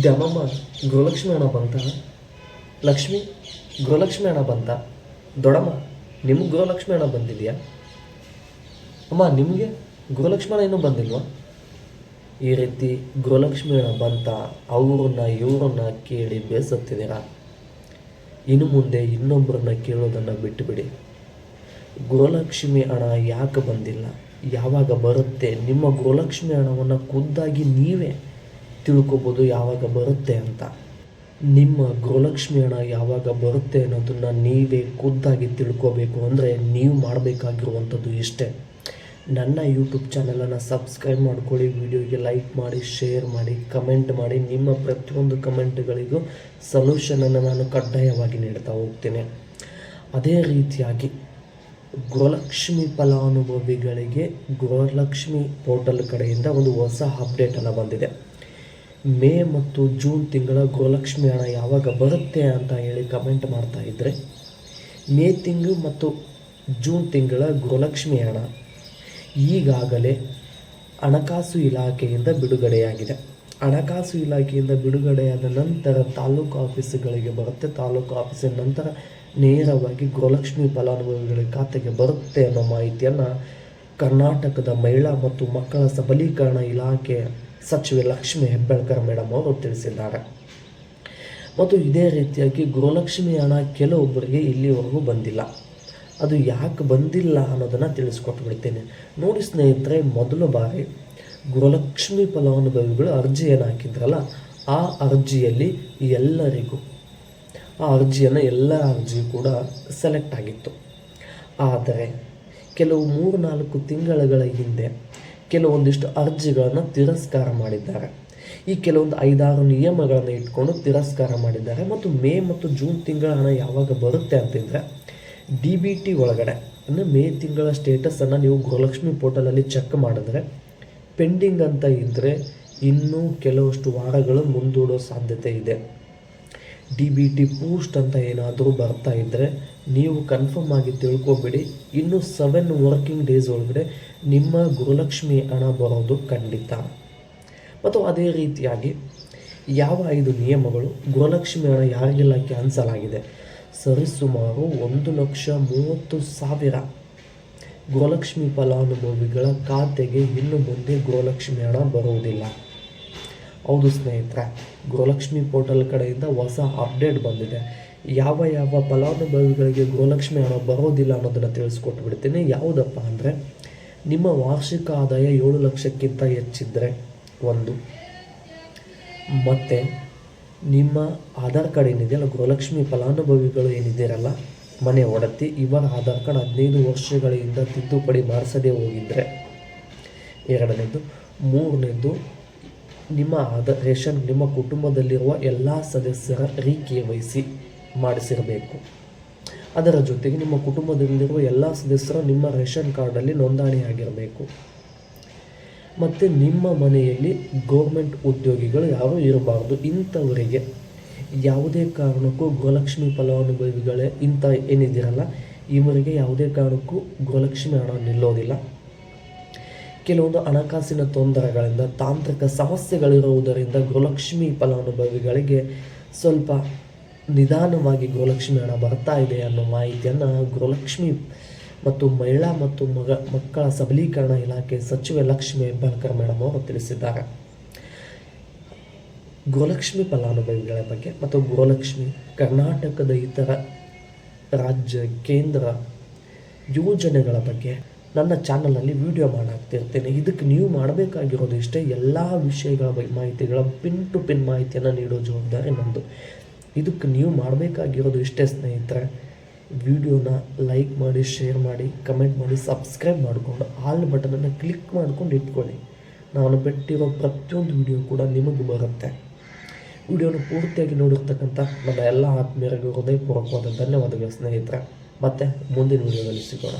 ದ್ಯಾಮಮ್ಮ ಗೃಹಲಕ್ಷ್ಮಿ ಅಣ್ಣ ಬಂತ, ಲಕ್ಷ್ಮಿ ಗೃಹಲಕ್ಷ್ಮಿ ಅಣ್ಣ ಬಂತ. ದೊಡಮ್ಮ, ನಿಮ್ಗೆ ಗೃಹಲಕ್ಷ್ಮಿ ಅಣ್ಣ ಬಂದಿದೆಯಾ? ಅಮ್ಮ, ನಿಮಗೆ ಗೃಹಲಕ್ಷ್ಮಿ ಹಣ ಇನ್ನೂ ಬಂದಿಲ್ವಾ? ಈ ರೀತಿ ಗೃಹಲಕ್ಷ್ಮಿ ಅಣ್ಣ ಬಂತ, ಅವ್ರನ್ನ ಇವ್ರನ್ನ ಕೇಳಿ ಬೇಸತ್ತಿದ್ದೀರಾ? ಇನ್ನು ಮುಂದೆ ಇನ್ನೊಬ್ಬರನ್ನ ಕೇಳೋದನ್ನು ಬಿಟ್ಟುಬಿಡಿ ಗೃಹಲಕ್ಷ್ಮಿ ಹಣ ಯಾಕೆ ಬಂದಿಲ್ಲ? ಯಾವಾಗ ಬರುತ್ತೆ? ನಿಮ್ಮ ಗೃಹಲಕ್ಷ್ಮಿ ಹಣವನ್ನು ಖುದ್ದಾಗಿ ನೀವೇ ತಿಳ್ಕೊಬೋದು ಯಾವಾಗ ಬರುತ್ತೆ ಅಂತ. ನಿಮ್ಮ ಗೃಹಲಕ್ಷ್ಮಿ ಹಣ ಯಾವಾಗ ಬರುತ್ತೆ ಅನ್ನೋದನ್ನು ನೀವೇ ಖುದ್ದಾಗಿ ತಿಳ್ಕೊಬೇಕು ಅಂದರೆ ನೀವು ಮಾಡಬೇಕಾಗಿರುವಂಥದ್ದು ಇಷ್ಟೇ ನನ್ನ ಯೂಟ್ಯೂಬ್ ಚಾನಲನ್ನು ಸಬ್ಸ್ಕ್ರೈಬ್ ಮಾಡ್ಕೊಳ್ಳಿ, ವಿಡಿಯೋಗೆ ಲೈಕ್ ಮಾಡಿ, ಶೇರ್ ಮಾಡಿ, ಕಮೆಂಟ್ ಮಾಡಿ. ನಿಮ್ಮ ಪ್ರತಿಯೊಂದು ಕಮೆಂಟ್ಗಳಿಗೂ ಸೊಲ್ಯೂಷನನ್ನು ನಾನು ಕಡ್ಡಾಯವಾಗಿ ನೀಡ್ತಾ ಹೋಗ್ತೇನೆ. ಅದೇ ರೀತಿಯಾಗಿ ಗೃಹಲಕ್ಷ್ಮಿ ಫಲಾನುಭವಿಗಳಿಗೆ ಗೃಹಲಕ್ಷ್ಮಿ ಪೋರ್ಟಲ್ ಕಡೆಯಿಂದ ಒಂದು ಹೊಸ ಅಪ್ಡೇಟನ್ನು ಬಂದಿದೆ. ಮೇ ಮತ್ತು ಜೂನ್ ತಿಂಗಳ ಗೃಹಲಕ್ಷ್ಮಿ ಹಣ ಯಾವಾಗ ಬರುತ್ತೆ ಅಂತ ಹೇಳಿ ಕಮೆಂಟ್ ಮಾಡ್ತಾ ಇದ್ದರೆ ಮೇ ತಿಂಗಳು ಮತ್ತು ಜೂನ್ ತಿಂಗಳ ಗೃಹಲಕ್ಷ್ಮಿ ಹಣ ಈಗಾಗಲೇ ಹಣಕಾಸು ಇಲಾಖೆಯಿಂದ ಬಿಡುಗಡೆಯಾಗಿದೆ. ಹಣಕಾಸು ಇಲಾಖೆಯಿಂದ ಬಿಡುಗಡೆಯಾದ ನಂತರ ತಾಲೂಕು ಆಫೀಸುಗಳಿಗೆ ಬರುತ್ತೆ. ತಾಲೂಕು ಆಫೀಸಿನ ನಂತರ ನೇರವಾಗಿ ಗೃಹಲಕ್ಷ್ಮಿ ಫಲಾನುಭವಿಗಳ ಖಾತೆಗೆ ಬರುತ್ತೆ ಅನ್ನೋ ಮಾಹಿತಿಯನ್ನು ಕರ್ನಾಟಕದ ಮಹಿಳಾ ಮತ್ತು ಮಕ್ಕಳ ಸಬಲೀಕರಣ ಇಲಾಖೆ ಸಚಿವೆ ಲಕ್ಷ್ಮಿ ಹೆಬ್ಬಾಳ್ಕರ್ ಮೇಡಮ್ ಅವರು ತಿಳಿಸಿದ್ದಾರೆ. ಮತ್ತು ಇದೇ ರೀತಿಯಾಗಿ ಗೃಹಲಕ್ಷ್ಮಿ ಹಣ ಕೆಲವೊಬ್ಬರಿಗೆ ಇಲ್ಲಿವರೆಗೂ ಬಂದಿಲ್ಲ. ಅದು ಯಾಕೆ ಬಂದಿಲ್ಲ ಅನ್ನೋದನ್ನು ತಿಳಿಸ್ಕೊಟ್ಬಿಡ್ತೇನೆ. ನೋಡಿ ಸ್ನೇಹಿತರೆ, ಮೊದಲ ಬಾರಿ ಗೃಹಲಕ್ಷ್ಮಿ ಫಲಾನುಭವಿಗಳು ಅರ್ಜಿ ಏನು ಹಾಕಿದ್ರಲ್ಲ, ಆ ಅರ್ಜಿಯಲ್ಲಿ ಎಲ್ಲರಿಗೂ, ಆ ಅರ್ಜಿಯನ್ನು ಎಲ್ಲ ಅರ್ಜಿ ಕೂಡ ಸೆಲೆಕ್ಟ್ ಆಗಿತ್ತು. ಆದರೆ ಕೆಲವು ಮೂರು ನಾಲ್ಕು ತಿಂಗಳುಗಳ ಹಿಂದೆ ಕೆಲವೊಂದಿಷ್ಟು ಅರ್ಜಿಗಳನ್ನು ತಿರಸ್ಕಾರ ಮಾಡಿದ್ದಾರೆ. ಈ ಕೆಲವೊಂದು ಐದಾರು ನಿಯಮಗಳನ್ನು ಇಟ್ಕೊಂಡು ತಿರಸ್ಕಾರ ಮಾಡಿದ್ದಾರೆ. ಮತ್ತು ಮೇ ಮತ್ತು ಜೂನ್ ತಿಂಗಳ ಹಣ ಯಾವಾಗ ಬರುತ್ತೆ ಅಂತಂದರೆ, ಡಿ ಬಿ ಟಿ ಒಳಗಡೆ, ಅಂದರೆ ಮೇ ತಿಂಗಳ ಸ್ಟೇಟಸನ್ನು ನೀವು ಗೃಹಲಕ್ಷ್ಮಿ ಪೋರ್ಟಲಲ್ಲಿ ಚೆಕ್ ಮಾಡಿದ್ರೆ ಪೆಂಡಿಂಗ್ ಅಂತ ಇದ್ದರೆ ಇನ್ನೂ ಕೆಲವಷ್ಟು ವಾರಗಳು ಮುಂದೂಡೋ ಸಾಧ್ಯತೆ ಇದೆ. ಡಿ ಬಿ ಟಿ ಪೂಸ್ಟ್ ಅಂತ ಏನಾದರೂ ಬರ್ತಾ ಇದ್ದರೆ ನೀವು ಕನ್ಫರ್ಮ್ ಆಗಿ ತಿಳ್ಕೊಬೇಡಿ. ಇನ್ನು ಸೆವೆನ್ ವರ್ಕಿಂಗ್ ಡೇಸ್ ಒಳಗಡೆ ನಿಮ್ಮ ಗುರುಲಕ್ಷ್ಮಿ ಹಣ ಬರೋದು ಖಂಡಿತ. ಮತ್ತು ಅದೇ ರೀತಿಯಾಗಿ ಯಾವ ಐದು ನಿಯಮಗಳು ಗೃಹಲಕ್ಷ್ಮಿ ಹಣ ಯಾರಿಗೆಲ್ಲ ಕ್ಯಾನ್ಸಲ್ ಆಗಿದೆ? ಸರಿಸುಮಾರು ಒಂದು ಲಕ್ಷ ಮೂವತ್ತು ಸಾವಿರ ಗೃಹಲಕ್ಷ್ಮಿ ಫಲಾನುಭವಿಗಳ ಖಾತೆಗೆ ಇನ್ನು ಮುಂದೆ ಗೃಹಲಕ್ಷ್ಮಿ ಹಣ ಬರುವುದಿಲ್ಲ ಹೌದು ಸ್ನೇಹಿತರೆ ಗೃಹಲಕ್ಷ್ಮಿ ಪೋರ್ಟಲ್ ಕಡೆಯಿಂದ ಹೊಸ ಅಪ್ಡೇಟ್ ಬಂದಿದೆ. ಯಾವ ಯಾವ ಫಲಾನುಭವಿಗಳಿಗೆ ಗೃಹಲಕ್ಷ್ಮಿ ಹಣ ಬರೋದಿಲ್ಲ ಅನ್ನೋದನ್ನು ತಿಳಿಸ್ಕೊಟ್ಬಿಡ್ತೀನಿ. ಯಾವುದಪ್ಪ ಅಂದರೆ, ನಿಮ್ಮ ವಾರ್ಷಿಕ ಆದಾಯ ಏಳು ಲಕ್ಷಕ್ಕಿಂತ ಹೆಚ್ಚಿದ್ದರೆ ಒಂದು. ಮತ್ತು, ನಿಮ್ಮ ಆಧಾರ್ ಕಾರ್ಡ್ ಏನಿದೆಯಲ್ಲ ಗೃಹಲಕ್ಷ್ಮಿ ಫಲಾನುಭವಿಗಳು ಏನಿದ್ದೀರಲ್ಲ, ಮನೆ ಒಡತಿ, ಇವರ ಆಧಾರ್ ಕಾರ್ಡ್ ಹದಿನೈದು ವರ್ಷಗಳಿಂದ ತಿದ್ದುಪಡಿ ಮಾಡಿಸದೇ ಹೋಗಿದ್ದರೆ ಎರಡನೇದು, ಮೂರನೇದು ನಿಮ್ಮ ಆಧಾರ್ ರೇಷನ್ ನಿಮ್ಮ ಕುಟುಂಬದಲ್ಲಿರುವ ಎಲ್ಲ ಸದಸ್ಯರ ರೀ ಕೆ ವೈ ಸಿ ಮಾಡಿಸಿರಬೇಕು. ಅದರ ಜೊತೆಗೆ ನಿಮ್ಮ ಕುಟುಂಬದಲ್ಲಿರುವ ಎಲ್ಲ ಸದಸ್ಯರು ನಿಮ್ಮ ರೇಷನ್ ಕಾರ್ಡಲ್ಲಿ ನೋಂದಣಿಯಾಗಿರಬೇಕು. ಮತ್ತು ನಿಮ್ಮ ಮನೆಯಲ್ಲಿ ಗೌರ್ಮೆಂಟ್ ಉದ್ಯೋಗಿಗಳು ಯಾರೂ ಇರಬಾರ್ದು. ಇಂಥವರಿಗೆ ಯಾವುದೇ ಕಾರಣಕ್ಕೂ ಗೋಲಕ್ಷ್ಮಿ ಫಲಾನುಭವಿಗಳೇ ಇಂಥ ಏನಿದ್ದೀರಲ್ಲ, ಇವರಿಗೆ ಯಾವುದೇ ಕಾರಣಕ್ಕೂ ಗೋಲಕ್ಷ್ಮಿ ಹಣ ನಿಲ್ಲೋದಿಲ್ಲ. ಕೆಲವೊಂದು ಹಣಕಾಸಿನ ತೊಂದರೆಗಳಿಂದ, ತಾಂತ್ರಿಕ ಸಮಸ್ಯೆಗಳಿರುವುದರಿಂದ ಗೃಹಲಕ್ಷ್ಮಿ ಫಲಾನುಭವಿಗಳಿಗೆ ಸ್ವಲ್ಪ ನಿಧಾನವಾಗಿ ಗೃಹಲಕ್ಷ್ಮಿ ಹಣ ಬರ್ತಾ ಇದೆ ಅನ್ನೋ ಮಾಹಿತಿಯನ್ನು ಗೃಹಲಕ್ಷ್ಮಿ ಮತ್ತು ಮಹಿಳಾ ಮತ್ತು ಮಗ, ಮಕ್ಕಳ ಸಬಲೀಕರಣ ಇಲಾಖೆ ಸಚಿವೆ ಲಕ್ಷ್ಮಿ ಹೆಬ್ಬಾಳ್ಕರ್ ಮೇಡಮ್ ಅವರು ತಿಳಿಸಿದ್ದಾರೆ. ಗೃಹಲಕ್ಷ್ಮಿ ಫಲಾನುಭವಿಗಳ ಬಗ್ಗೆ ಮತ್ತು ಗೃಹಲಕ್ಷ್ಮಿ ಕರ್ನಾಟಕದ ಇತರ ರಾಜ್ಯ ಕೇಂದ್ರ ಯೋಜನೆಗಳ ಬಗ್ಗೆ ನನ್ನ ಚಾನಲಲ್ಲಿ ವಿಡಿಯೋ ಮಾಡಾಕ್ತಿರ್ತೇನೆ. ಇದಕ್ಕೆ ನೀವು ಮಾಡಬೇಕಾಗಿರೋದು ಇಷ್ಟೇ ಎಲ್ಲ ವಿಷಯಗಳ ಬಗ್ಗೆ ಮಾಹಿತಿಗಳ ಪಿನ್ ಟು ಪಿನ್ ಮಾಹಿತಿಯನ್ನು ನೀಡೋ ಜವಾಬ್ದಾರಿ ನಮ್ಮದು ಇದಕ್ಕೆ ನೀವು ಮಾಡಬೇಕಾಗಿರೋದು ಇಷ್ಟೇ ಸ್ನೇಹಿತರೆ, ವಿಡಿಯೋನ ಲೈಕ್ ಮಾಡಿ, ಶೇರ್ ಮಾಡಿ, ಕಮೆಂಟ್ ಮಾಡಿ, ಸಬ್ಸ್ಕ್ರೈಬ್ ಮಾಡಿಕೊಂಡು ಆಲ್ ಬಟನನ್ನು ಕ್ಲಿಕ್ ಮಾಡ್ಕೊಂಡು ಇಟ್ಕೊಳ್ಳಿ. ನಾನು ಬಿಟ್ಟಿರೋ ಪ್ರತಿಯೊಂದು ವಿಡಿಯೋ ಕೂಡ ನಿಮಗೆ ಬರುತ್ತೆ. ವಿಡಿಯೋನ ಪೂರ್ತಿಯಾಗಿ ನೋಡಿರ್ತಕ್ಕಂಥ ನನ್ನ ಎಲ್ಲ ಆತ್ಮೀಯರಿಗೂ ಹೃದಯಪೂರ್ವಕವಾದ ಧನ್ಯವಾದಗಳು ಸ್ನೇಹಿತರೆ. ಮತ್ತು ಮುಂದಿನ ವಿಡಿಯೋದಲ್ಲಿ ಸಿಗೋಣ.